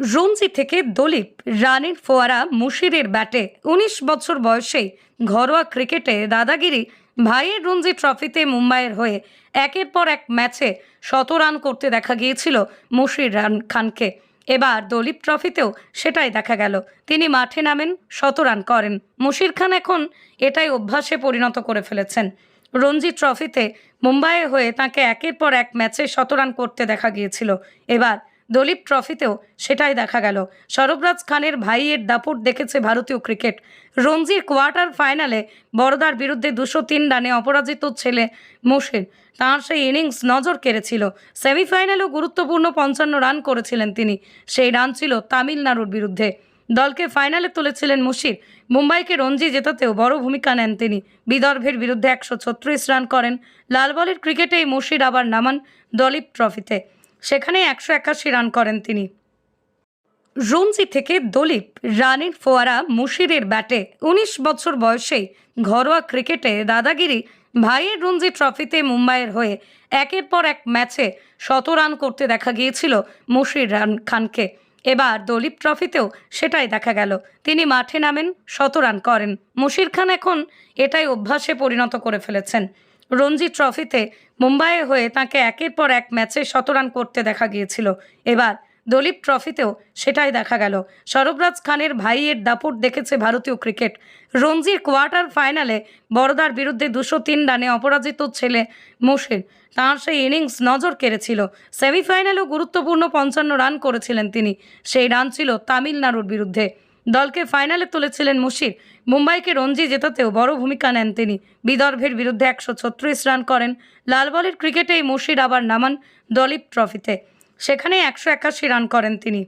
রঞ্জি থেকে দলীপ রানের ফোয়ারা মুশিরের ব্যাটে। উনিশ বছর বয়সেই ঘরোয়া ক্রিকেটে দাদাগিরি ভাইয়ের রঞ্জি ট্রফিতে মুম্বাইয়ের হয়ে একের পর এক ম্যাচে শত রান করতে দেখা গিয়েছিল মুশির রান খানকে। এবার দলীপ ট্রফিতেও সেটাই দেখা গেল। তিনি মাঠে নামেন, শত রান করেন। মুশির খান এখন এটাই অভ্যাসে পরিণত করে ফেলেছেন। রঞ্জি ট্রফিতে মুম্বাইয়ে হয়ে তাকে একের পর এক ম্যাচে শতরান করতে দেখা গিয়েছিল। এবার দলীপ ট্রফিতেও সেটাই দেখা গেল। সরবরাজ খানের ভাইয়ের দাপট দেখেছে ভারতীয় ক্রিকেট। রঞ্জির কোয়ার্টার ফাইনালে বড়দার বিরুদ্ধে দুশো তিন রানে অপরাজিত ছেলে মোশের। তাঁর সেই ইনিংস নজর কেড়েছিল। সেমিফাইনালেও গুরুত্বপূর্ণ পঞ্চান্ন রান করেছিলেন তিনি। সেই রান ছিল তামিলনাড়ুর বিরুদ্ধে। দলকে ফাইনালে তুলেছিলেন মুশির। মুম্বাইকে রঞ্জি জেতাতেও বড় ভূমিকা নেন তিনি। বিদর্ভের বিরুদ্ধে একশো ছত্রিশ রান করেন। লাল বলের ক্রিকেটেই মুশির আবার নামান দলীপ ট্রফিতে। সেখানে একশো একাশি রান করেন তিনি। রঞ্জি থেকে দলীপ, রানের ফোয়ারা, মুশিরের ব্যাটে উনিশ বছর বয়সেই ঘরোয়া ক্রিকেটে দাদাগিরি, ভাইয়ের রঞ্জি ট্রফিতে মুম্বাইয়ের হয়ে একের পর এক ম্যাচে শত রান করতে দেখা গিয়েছিল মুশির রান খানকে। এবার দলীপ ট্রফিতেও সেটাই দেখা গেল। তিনি মাঠে নামেন, শত রান করেন। মুশির খান এখন এটাই অভ্যাসে পরিণত করে ফেলেছেন। রঞ্জি ট্রফিতে মুম্বাইয়ে হয়ে তাকে একের পর এক ম্যাচে শতরান করতে দেখা গিয়েছিল। এবার দলীপ ট্রফিতেও সেটাই দেখা গেল। সরবরাজ খানের ভাইয়ের দাপট দেখেছে ভারতীয় ক্রিকেট। রঞ্জির কোয়ার্টার ফাইনালে বড়দার বিরুদ্ধে দুশো তিন রানে অপরাজিত ছেলে মোশের। তাঁর সেই ইনিংস নজর কেড়েছিল। সেমিফাইনালেও গুরুত্বপূর্ণ পঞ্চান্ন রান করেছিলেন তিনি। সেই রান ছিল তামিলনাড়ুর বিরুদ্ধে। দলকে ফাইনালে তুলেছিলেন মুশির। মুম্বাইকে রঞ্জি জেতাতেও বড় ভূমিকা নেন তিনি। বিদর্ভের বিরুদ্ধে একশো ছত্রিশ রান করেন। লাল বলের ক্রিকেটেই মুশির আবার নামান দলীপ ট্রফিতে। সেখানে একশো একাশি রান করেন তিনি।